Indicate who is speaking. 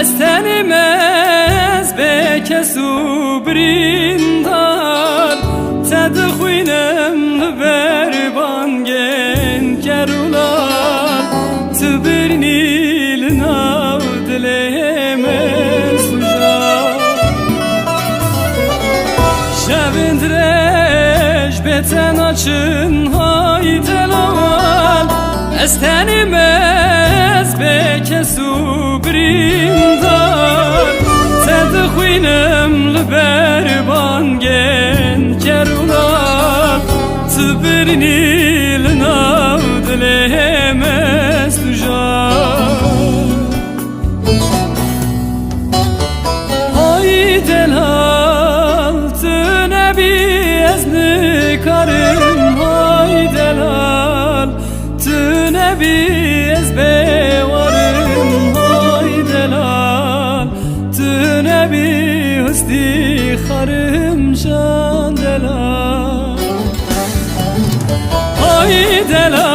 Speaker 1: استنم از به کسو بریندار تدخوینم لبر بانگن کرولار تبرنی لناو دلیم سوجار شبin direş beten açın haydelan Estenim ez beke su li berban gen kerulan Tibirni li nav dilê me stujar Ay delal tüne bir ezni karım. Hay delal tüne bir bir hüsni karım can delal Ay delal